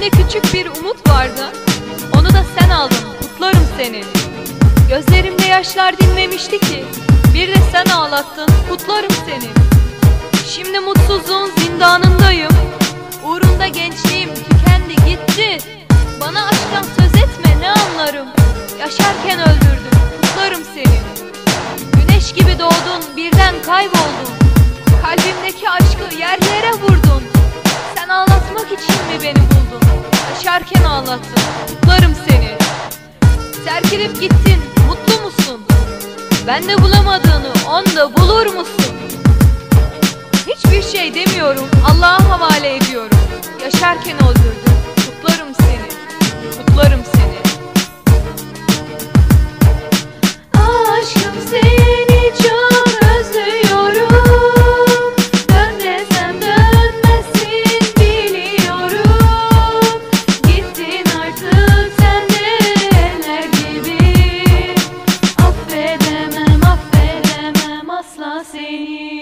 aldın Onu da sen aldın. Kutlarım seni. Gözlerimde yaşlar dinmemişti ki. Bir de sen ağlattın. Kutlarım seni. Şimdi mutsuzluğun zindanındayım. Uğrunda gençliğim tükendi gitti. Bana aşktan söz etme ne anlarım? Yaşarken öldürdün mi beni buldun. Yaşarken ağlattın. Kutlarım seni. Serkilip gittin. Mutlu musun? Ben de bulamadığını onda bulur musun? Hiçbir şey demiyorum. Allah'a havale ediyorum. Yaşarken seni Veni.